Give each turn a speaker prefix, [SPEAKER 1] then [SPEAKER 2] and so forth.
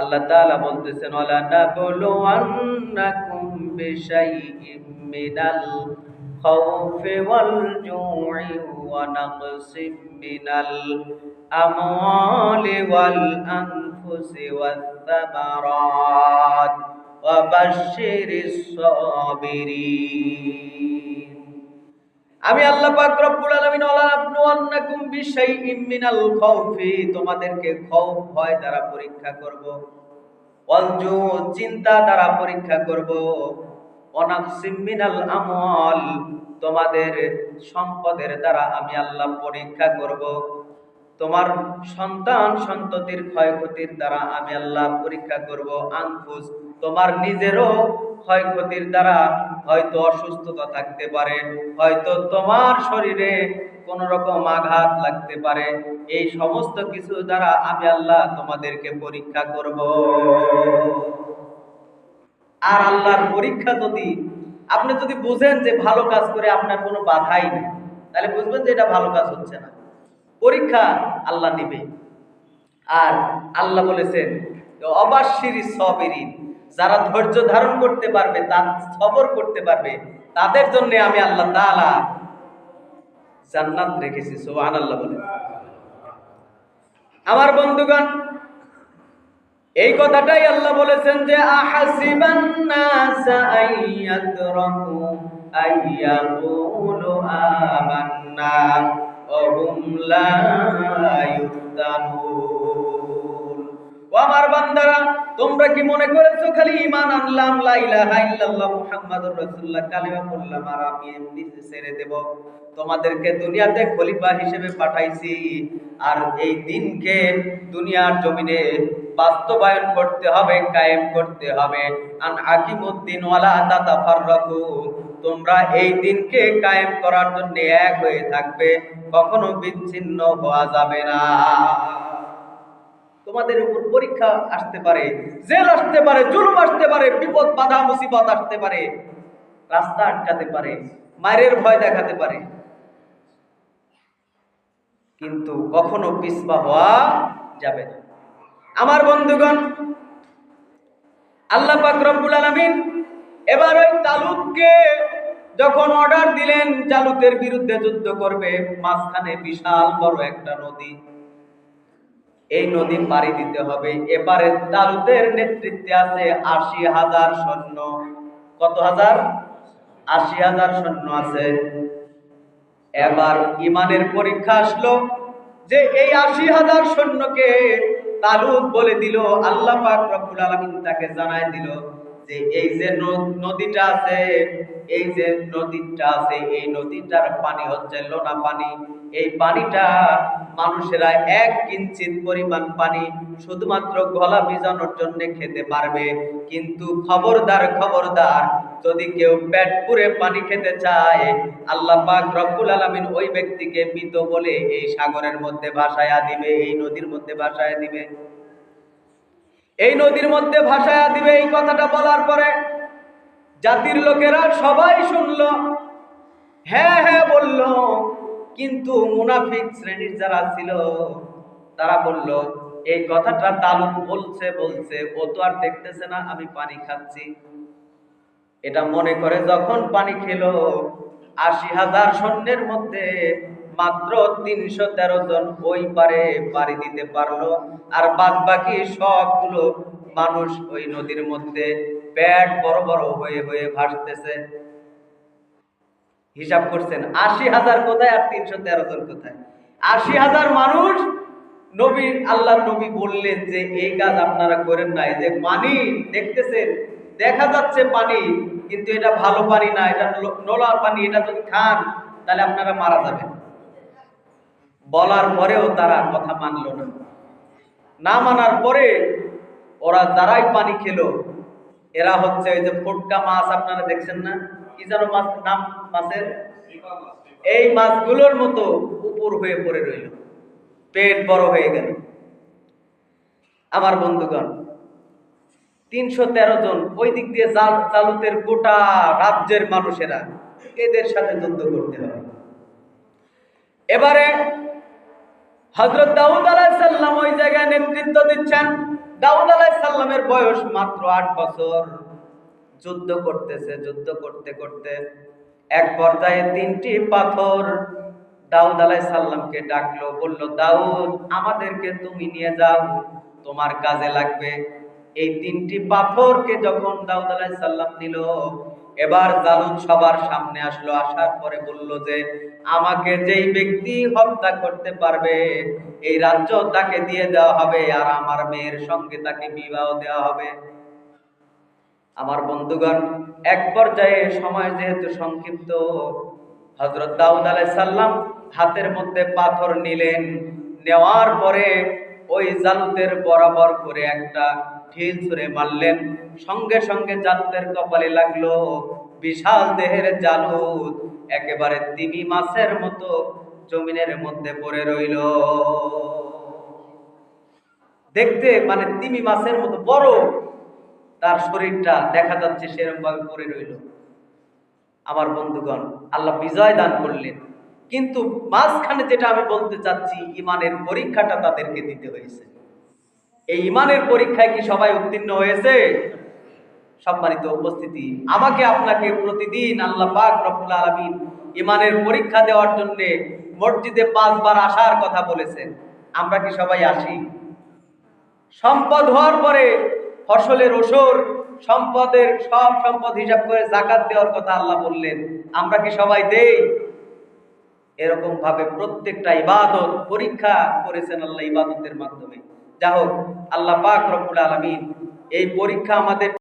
[SPEAKER 1] আল্লাহ তাআলা বলতেছেন, ওয়ালা নাবলুওয়ান্নাকুম বিশাইইম মিনাল খাউফি ওয়াল জু'i ওয়া নাকসিম মিনাল আমওয়ালি ওয়াল আনফুসি ওয়াস সামারাত ওয়া বাশশিরিস সাবিরিন। আমি আল্লাহ পাক রব্বুল আলামিন, ওয়ালা নাবলুওয়ান্নাকুম বিশাইইম মিনাল খাউফি তোমাদেরকে খৌফ ভয় দ্বারা পরীক্ষা করব। ওয়ালজু, চিন্তা দ্বারা পরীক্ষা করব। অনাকসিম মিনাল আমল তোমাদের সম্পদের দ্বারা আমি আল্লাহ পরীক্ষা করব। তোমার সন্তান সন্ততির ক্ষয়ক্ষতির দ্বারা আমি আল্লাহ পরীক্ষা করব। আনফুস তোমার নিজেরও ক্ষয়ক্ষতির দ্বারা হয়তো অসুস্থতা থাকতে পারে, হয়তো তোমার শরীরে কোন রকম আঘাত লাগতে পারে। এই সমস্ত কিছু দ্বারা আমি আল্লাহ তোমাদেরকে পরীক্ষা করব। আর আল্লাহর পরীক্ষা যদি আপনি যদি বুঝেন যে ভালো কাজ করে আপনার কোনো বাধাই নেই, তাহলে বুঝবেন যে এটা ভালো কাজ হচ্ছে না। পরীক্ষা আল্লাহ নিবে। আর আল্লাহ বলেছেন, অবাশিরি সবেরিন। যারা ধৈর্য ধারণ করতে পারবে, তার সবর করতে পারবে, তাদের জন্য আমি আল্লাহ তাআলা জান্নাত রেখেছি, সুবহানাল্লাহ বলে। আমার বন্ধুগণ, এই কথাটাই আল্লাহ বলেছেন যে, আহাসিবান তোমরা কি মনে করেছ খালি ঈমান আনলাম, লা ইলাহা ইল্লাল্লাহ মুহাম্মাদুর রাসূলুল্লাহ, কালিমা পড়লাম আর আমি এমনি ছেড়ে দেব? তোমাদেরকে দুনিয়াতে খলিফা হিসেবে পাঠাইছি। আর এই দিনকে দুনিয়ার জমিনে বাস্তবায়ন করতে হবে, কায়েম করতে হবে। আন হাকিমউদ্দিন ওয়ালা তাতাফাররাকু, তোমরা এই দিনকে কায়েম করার জন্য এক হয়ে থাকবে, কখনো বিচ্ছিন্ন হওয়া যাবে না। তোমাদের উপর পরীক্ষা আসতে পারে, জেল আসতে পারে, জুলুম আসতে পারে, বিপদ, বাধা, মুসিবত আসতে পারে, রাস্তা আটকাতে পারে, মায়ের ভয় দেখাতে পারে। কিন্তু কখনো পিছপা হওয়া যাবে না। আমার বন্ধুগণ, আল্লাহ রব্বুল আলামিন এবার ওই তালুককে যখন অর্ডার দিলেন জালুতের বিরুদ্ধে যুদ্ধ করবে, মাঝখানে বিশাল বড় একটা নদী। এই নদী পাড়ি দিতে হবে। এবারে তালুতের নেতৃত্বে আছে আশি হাজার সৈন্য। কত হাজার? আশি হাজার সৈন্য আছে। এবার ইমানের পরীক্ষা আসলো যে এই আশি হাজার সৈন্যকে তালুক বলে দিল, আল্লাহ পাক রব্বুল তাকে জানায় দিল। যে এই যে নদীটা আছে, এই যে নদীটা আছে, এই নদীটার পানি হচ্ছে লোনা পানি। এই পানিটা মানুষেরা এক কিঞ্চিত পরিমাণ পানি শুধুমাত্র গলা ভিজানোর জন্য খেতে পারবে। কিন্তু খবরদার খবরদার, যদি কেউ পেট পুরে পানি খেতে চায়, আল্লাহ পাক রব্বুল আলামিন ওই ব্যক্তিকে মৃত বলে এই সাগরের মধ্যে ভাসায়া দিবে, এই নদীর মধ্যে ভাসায়া দিবে। এই নদীর মধ্যে ভাসায়া দিবে এই কথাটা বলার পরে জাতির লোকেরা সবাই শুনল। হ্যাঁ হ্যাঁ বলল, কিন্তু মুনাফিক শ্রেণির যারা ছিল, তারা বলল, এই কথাটা তালুক বলছে বলছে, ও তো আর দেখতেছে না, আমি পানি খাচ্ছি। এটা মনে করে যখন পানি খেলো, আশি হাজার সৈন্যের মধ্যে মাত্র তিনশো তেরো জন ওই পারে পাড়ি দিতে পারল। আর বাদ বাকি সবগুলো মানুষ ওই নদীর মধ্যে পেট বড় বড় হয়ে হয়ে ভাসতেছে। হিসাব করছেন, আশি হাজার কোথায় আর তিনশো তেরো জন কোথায়? আশি হাজার মানুষ নবী আল্লাহ নবী বললেন যে, এই কাজ আপনারা করেন নাই। যে পানি দেখতেছেন, দেখা যাচ্ছে পানি, কিন্তু এটা ভালো পানি না, এটা নোলার পানি, এটা যদি খান, তাহলে আপনারা মারা যাবেন। বলার পরেও তারা কথা মানলো না। না মানার পরে ওরা যারাই পানি খেলো, এরা হচ্ছে ওই যে ফুটকা মাছ, আপনারা দেখছেন না? কি যেন মাছ, নাম মাছের? এই মাছগুলোর মতো উপর হয়ে পড়ে রইল। পেট বড় হয়ে গেল। আমার বন্ধুগণ, তিনশো তেরো জন ওই দিক দিয়ে জাল- চালুতের গোটা রাজ্যের মানুষেরা এদের সাথে যুদ্ধ করতে হবে। এবারে হজরত দাউদ আলাহিসাল্লাম ওই জায়গায় নেতৃত্ব দিচ্ছেন। দাউদ আলাহিসাল্লামের সাল্লামের বয়স মাত্র আট বছর। যুদ্ধ করতেছে, যুদ্ধ করতে করতে এক পর্যায়ে তিনটি পাথর দাউদ আলাই সাল্লামকে ডাকলো, বলল, দাউদ, আমাদেরকে তুমি নিয়ে যাও, তোমার কাজে লাগবে। এই তিনটি পাথরকে যখন দাউদ আলাই সাল্লাম নিল, এবার জালুদ সবার সামনে আসলো, আসার পরে বলল যে, আমাকে যেই ব্যক্তি হত্যা করতে পারবে, এই রাজ্য তাকে দিয়ে দেওয়া হবে আর আমার মেয়ের সঙ্গে তাকে বিবাহ দেওয়া হবে। আমার বন্ধুগণ, এক পর্যায়ে সময় যেহেতু সংক্ষিপ্ত হজরত দাউদ আলাই সাল্লাম হাতের মধ্যে পাথর নিলেন, নেওয়ার পরে ওই জালুতের বরাবর করে একটা ঢিল ছুঁড়ে মারলেন। সঙ্গে সঙ্গে জালুতের কপালে লাগল বিশাল দেহের জালুত একেবারে তিমি মাছের মতো জমিনের মধ্যে পড়ে রইল। দেখতে মানে তিমি মাছের মতো বড়। তার শরীরটা দেখা যাচ্ছে সেরকম ভাবে পড়ে রইল। আমার বন্ধুগণ, আল্লাহ বিজয় দান করলেন। কিন্তু মাঝখানে যেটা আমি বলতে চাচ্ছি, ইমানের পরীক্ষাটা তাদেরকে দিতে হয়েছে। এই ইমানের পরীক্ষায় কি সবাই উত্তীর্ণ হয়েছে? সম্মানিত উপস্থিতি, আমাকে আপনাকে প্রতিদিন আল্লাহ পাক রব্বুল আলামিন ইমানের পরীক্ষা দেওয়ার জন্য মসজিদে পাঁচবার আসার কথা বলেছেন। আমরা কি সবাই আসি? সম্পদ হওয়ার পরে ফসলের ওসর সম্পদের সব সম্পদ হিসাব করে জাকাত দেওয়ার কথা আল্লাহ বললেন। আমরা কি সবাই দেই? এরকম ভাবে প্রত্যেকটা ইবাদত পরীক্ষা করেছেন আল্লাহ ইবাদতের মাধ্যমে। যা হোক, আল্লাহ পাক রব্বুল আলমিন এই পরীক্ষা আমাদের